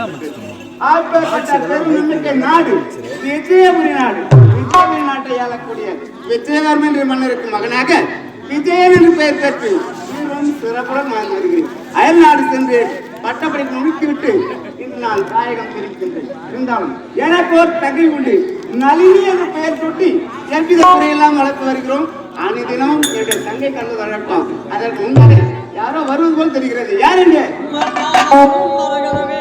ஆப்பேற்பட்ட பெருமிக்க நாடு விஜயபுரி நாடு விஜயபுரி நாட்டை ஆளக்கூடிய விஜயவர்மன் என்ற மன்னருக்கு மகனாக விஜயன் என்று பெயர் பெற்று சீரும் சிறப்புடன் வாழ்ந்து வருகிறேன் அயல் நாடு சென்று பட்டப்படிப்பு முடித்துவிட்டு இன்று நான் தாயகம் தெரிவிக்கின்றேன் இருந்தாலும் எனக்கு ஒரு தகை உண்டு நளினி என்ற பெயர் சுட்டி எவ்வித முறையெல்லாம் வளர்த்து வருகிறோம் அனை தினமும் என்னுடைய தங்கை கண்டு வரட்டும் அதற்கு முன்னாடி யாரோ வருவது போல் தெரிகிறது யார் எங்க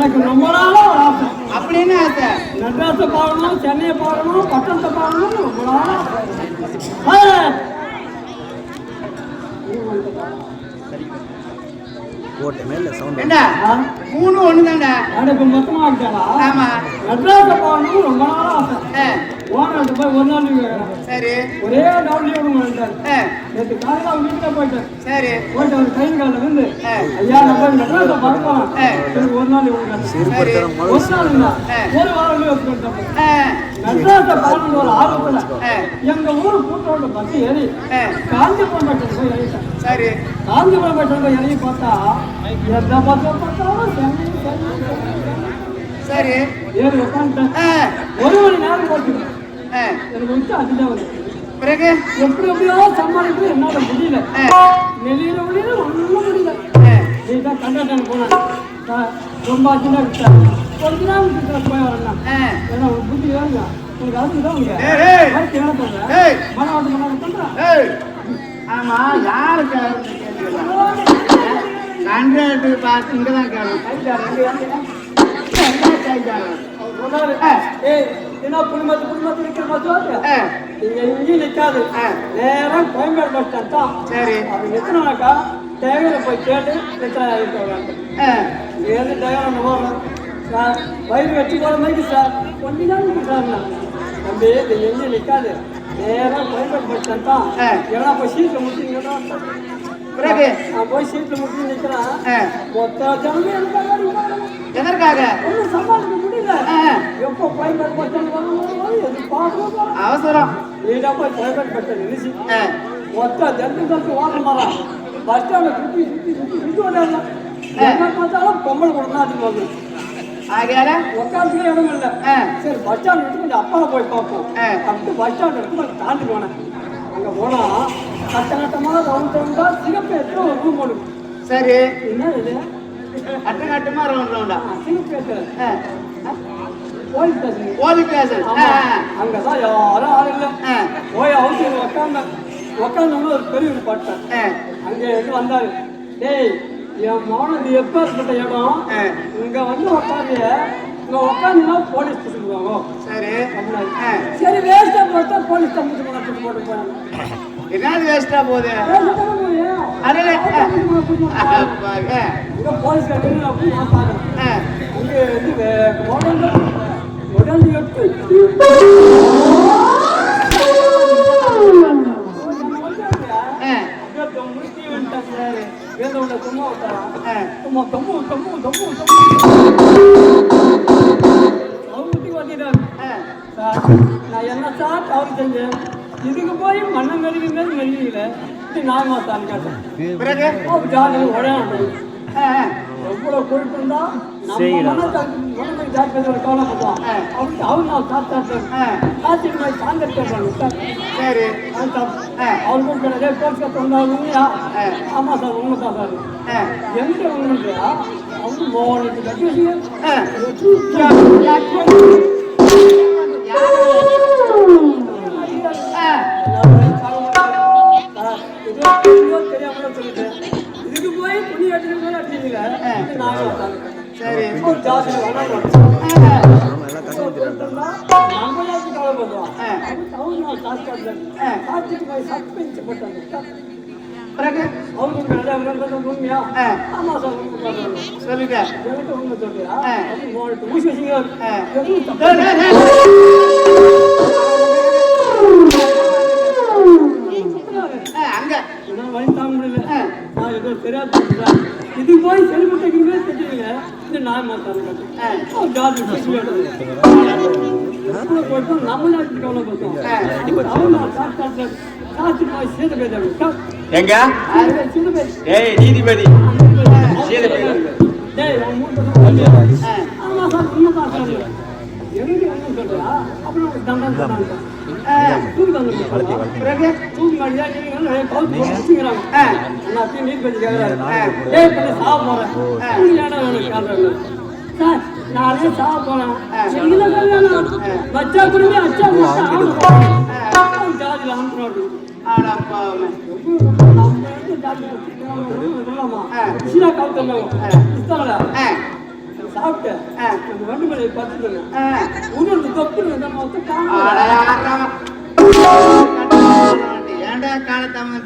எனக்கு ரொம்ப நாளா ஒரு ஆசை. அப்படின்னு ஆசை? மெட்ராஸை பார்க்கணும் சென்னையை பார்க்கணும் பட்டணத்தை பார்க்கணும் ரொம்ப நாளா ஆசை. ஆ. ஏண்டா ஆ? மூணு ஒண்ணுதான்டா எனக்கு மொத்தமா ஆகிட்டாளா ஆமா. மெட்ராஸை பார்க்கணும் ரொம்ப நாளா ஆசை. ஓனர்கிட்ட போய் ஒரு நாள். சரி. ஒரே நாள் லீவ் ஆ, நேற்று காலையில் அவங்க வீட்டில் போயிட்டேன் சரி. போயிட்டு அவர் கை காலில் வந்து. ஐயா நான் போய் மெட்ராஸை பார்க்கலாம். ஆ. எனக்கு ஒரு நாள் லீவ் ஒரு நாள் இல்லை. ஒரு வாரம் லீவ் ஆ, மெட்ராஸை பார்க்கணும் ஒரு ஆர்வத்தில் ஆ, எங்க ஊர் கூட்டோட பஸ் ஏறி காஞ்சிபுரம் பட்டம் போய் இறங்கிட்டேன். சரி. காஞ்சிபுரம் பட்டம் போய் இறங்கி பார்த்தா எந்த பஸ்ஸை பார்த்தாலும். சரி ஏறி உட்காந்துட்டேன் ஒரு மணி நேரம் ஆ, எனக்கு வந்து அதுதான் வருது பிறகு? எப்படி எப்படியோ சமாளிக்கிறது என்னால முடியல. வெளியில முடியல ஒன்றும் முடியல. ஆ, நீ தான் கண்டாட்டம் போனேன் ரொம்ப ஆச்சுன்னா விட்டேன் கொஞ்ச நாள் விட்டு போய் வரலாம். ஏன்னா ஒரு புத்தி வேணுங்க உங்களுக்கு அதுக்கு தான் உங்க. என்ன பண்றேன். ஆமா யாருக்கு கண்ட்ராக்ட் பார்த்து இங்கதான் கேளும் சொன்னாரு ஏய் என்ன புனிமத்து புனிமத்து நிக்கிற மாதிரி நீங்க எங்கேயும் நிக்காது. நேரம் கோயம்பேடு பஸ் ஸ்டாண்ட் தான். சரி. அப்படி நிறுத்தினாக்கா தேவையில போய் கேட்டு நிறுத்த இருக்க ஆ, ஏது டயரம் ஓடணும் சார் வயிறு வச்சு போகிற மாதிரி சார். கொஞ்ச நேரம் சார் தம்பி இது எங்கேயும் நிற்காது நேராக கோயம்பேடு பஸ் ஸ்டாண்ட் தான். ஏன்னா போய் சீட்டில் முடிச்சிங்கன்னா பிறகு? நான் போய் சீட்டில் முடிச்சு நிற்கிறேன் ஆ, மொத்த ஜனமே எனக்கு எதற்காக? ஒன்றும் சமாளிக்க நிறுத்தி. ஆ, மொத்த ஜனத்துக்கு வந்து ஓட்ட மாறான் பஸ் ஸ்டாண்டை சுற்றி சுற்றி சுற்றி சுற்றி ஓடாது என்ன பார்த்தாலும் பொம்பளை கூட தான் அதிகமாக வருது ஆகையால? உட்காந்துக்கே இடம் இல்லை. சரி பஸ் ஸ்டாண்ட் எடுத்து கொஞ்சம் அப்பாவை போய் பார்ப்போம். அப்படி பஸ் ஸ்டாண்ட் எடுத்து கொஞ்சம் தாண்டி போனேன். அங்கே போனால் கட்ட கட்டமாக ரவுண்ட் ரவுண்டாக சிகப்பு எடுத்து ஒரு ரூம் ஒன்று சரி. என்ன இது? கட்டமா ரவுண்ட் ரவுண்டா சிகப்பு எடுத்து. போலீஸ் ஸ்டேஷன் போலீஸ் ஸ்டேஷன் ஆ, அங்கே தான் யாரும் ஆள் இல்லை போய் அவசியம் உட்காந்தேன் உட்காந்தோன்னு ஒரு பெரிய பாட்டேன் அங்கே இருந்து வந்தாரு. டேய் என் மகன் இது எப்போ இருக்கப்பட்ட இடம்? இங்கே வந்து உட்காந்து இங்கே உட்காந்துனா போலீஸ் ஸ்டேஷன் போவோம் சரி. சரி வேஸ்டா போட்டா போலீஸ் கூட்டு போட்டு போறாங்க. என்னது வேஸ்டா போகுது? அப்பாங்க. போலீஸ் கட்டி நான் போய் பார்க்கறேன். நான் என்ன சார் தவறு செஞ்சேன் இதுக்கு போய் மண்ணம் மெருகுங்க மெருகல இது நான் மாத்தான் கேட்டேன் பிறகு ஜாதி உடனே ஆ, ஆ, ஆ, காத்துக்கு போய் சாயந்தரம் கேட்பாங்க. சார். சரி. ஆ. அவர் கூப்பிட்டு கோர்ஸ் சொன்னாங்க. ஆமா சார் உண்மை தான் எங்க கட்டி இதுக்கு போய் புண்ணி கட்டிட்டு அடிச்சீங்க சரி ஜாஸ்தி ஆ, பிறகு ஆ. சொல்லிட்டேன் ஆ. ஆ. டேய், டேய், டேய். எங்க? ஏய் நீதிபதி. நீதிபதி. கேட்கறாரு டேய் பண்ணி சார் நானே சாக போறேன் வச்சா குடும்பி அச்சா வண்டி மேலே மொத்தம்? ஏன்டா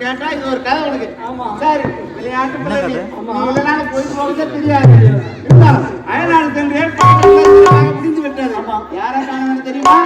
கேட்டா இது ஒரு கதை உனக்கு. ஆமா. சரி விளையாட்டு பிள்ளை ஆமா. இதனால போயிட்டு போகிறதே தெரியாது. அயல்நாடு சென்று முடிஞ்சு விட்டது. யாரை காண தெரியுமா?